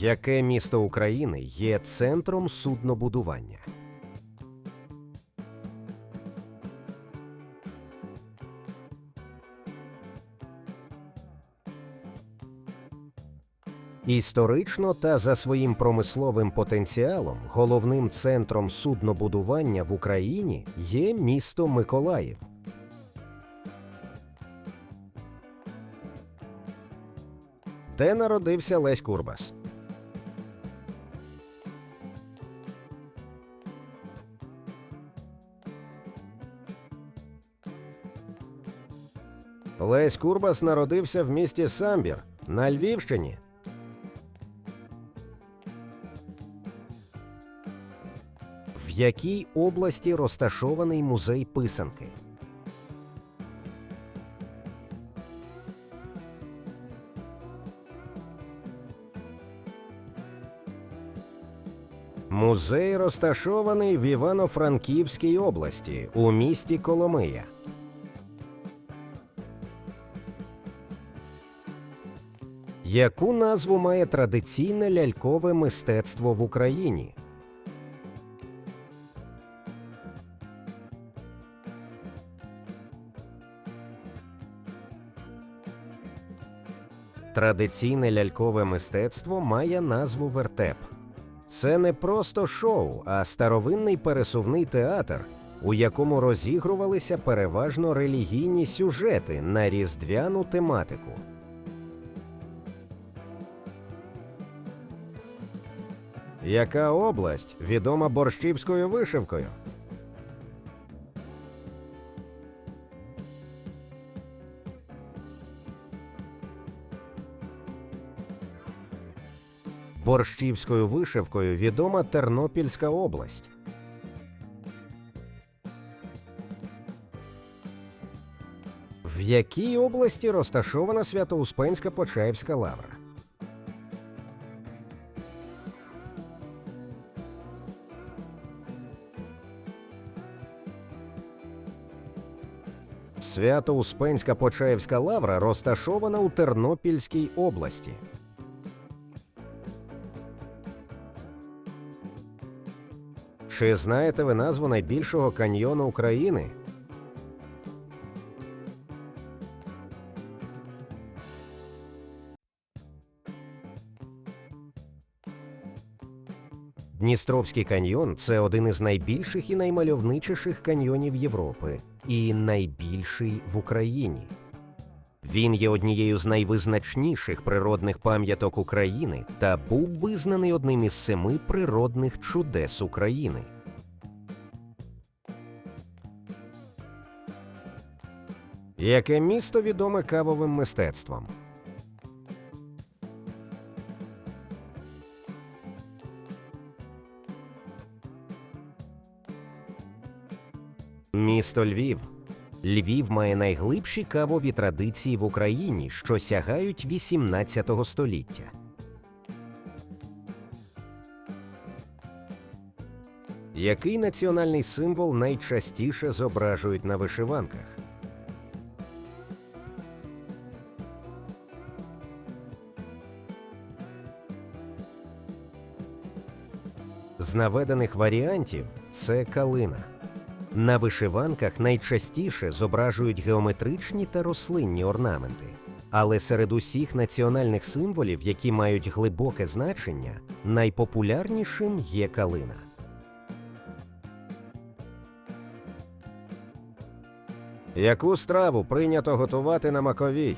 Яке місто України є центром суднобудування? Історично та за своїм промисловим потенціалом головним центром суднобудування в Україні є місто Миколаїв. Де народився Лесь Курбас? Лесь Курбас народився в місті Самбір на Львівщині. В якій області розташований музей писанки? Музей розташований в Івано-Франківській області у місті Коломия. Яку назву має традиційне лялькове мистецтво в Україні? Традиційне лялькове мистецтво має назву вертеп. Це не просто шоу, а старовинний пересувний театр, у якому розігрувалися переважно релігійні сюжети на різдвяну тематику. Яка область відома борщівською вишивкою? Борщівською вишивкою відома Тернопільська область. В якій області розташована Свято-Успенська Почаївська лавра? Свято-Успенська Почаївська лавра розташована у Тернопільській області. Чи знаєте ви назву найбільшого каньйону України? Дністровський каньйон це один із найбільших і наймальовничіших каньйонів Європи і найбільший в Україні. Він є однією з найвизначніших природних пам'яток України та був визнаний одним із семи природних чудес України. Яке місто відоме кавовим мистецтвом? Місто Львів. Львів має найглибші кавові традиції в Україні, що сягають 18 століття. Який національний символ найчастіше зображують на вишиванках? З наведених варіантів це калина. На вишиванках найчастіше зображують геометричні та рослинні орнаменти. Але серед усіх національних символів, які мають глибоке значення, найпопулярнішим є калина. Яку страву прийнято готувати на маковій?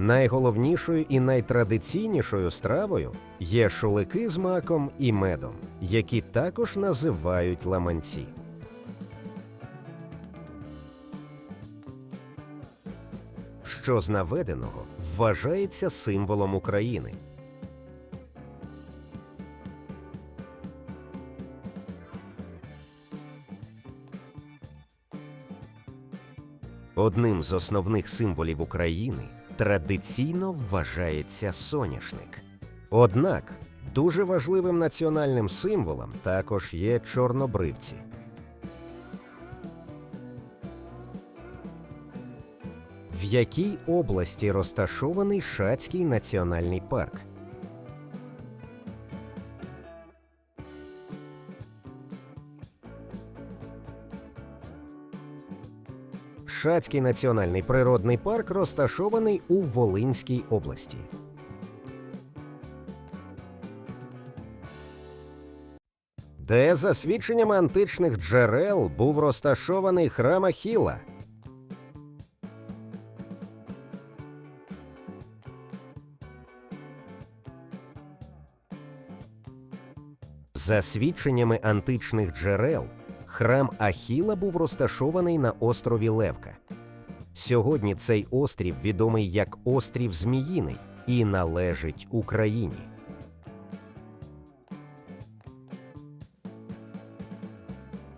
Найголовнішою і найтрадиційнішою стравою є шулики з маком і медом, які також називають ламанці. Що з наведеного вважається символом України. Одним з основних символів України традиційно вважається соняшник. Однак дуже важливим національним символом також є чорнобривці. В якій області розташований Шацький національний парк? Шацький національний природний парк розташований у Волинській області. Де, за свідченнями античних джерел, був розташований храм Ахіла? За свідченнями античних джерел, храм Ахіла був розташований на острові Левка. Сьогодні цей острів відомий як острів Зміїний і належить Україні.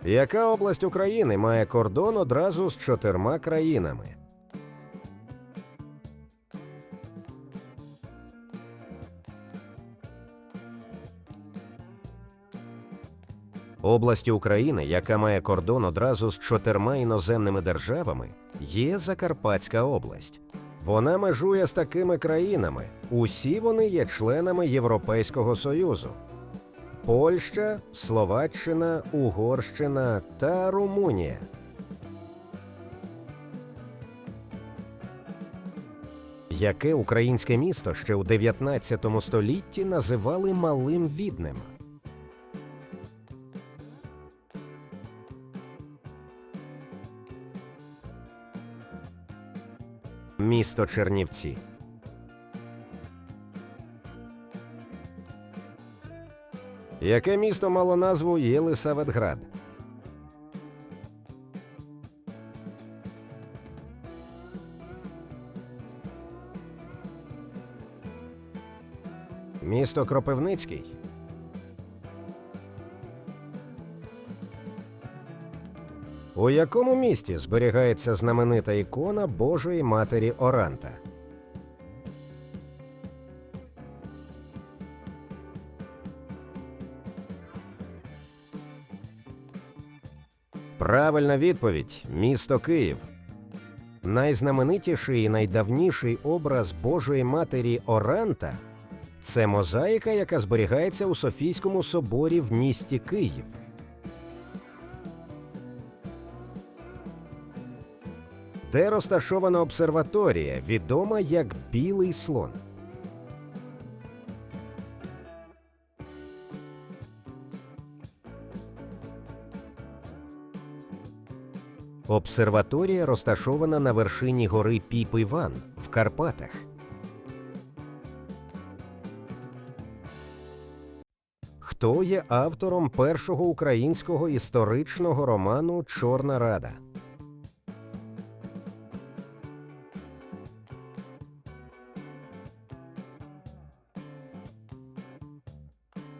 Яка область України має кордон одразу з чотирма країнами? Областю України, яка має кордон одразу з чотирма іноземними державами, є Закарпатська область. Вона межує з такими країнами. Усі вони є членами Європейського Союзу: Польща, Словаччина, Угорщина та Румунія. Яке українське місто ще у 19 столітті називали Малим Віднем? Місто Чернівці. Яке місто мало назву Єлисаветград? Місто Кропивницький. У якому місті зберігається знаменита ікона Божої Матері Оранта? Правильна відповідь місто Київ. Найзнаменитіший і найдавніший образ Божої Матері Оранта це мозаїка, яка зберігається у Софійському соборі в місті Київ. Де розташована обсерваторія, відома як Білий слон. Обсерваторія розташована на вершині гори Піп-Іван в Карпатах. Хто є автором першого українського історичного роману Чорна Рада?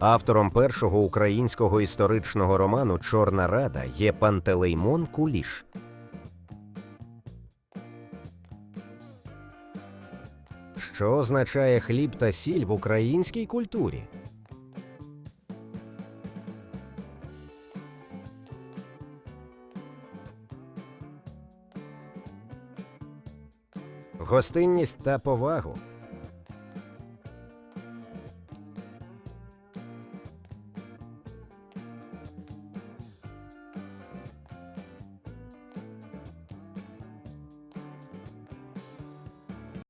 Автором першого українського історичного роману Чорна Рада є Пантелеймон Куліш. Що означає хліб та сіль в українській культурі? Гостинність та повагу.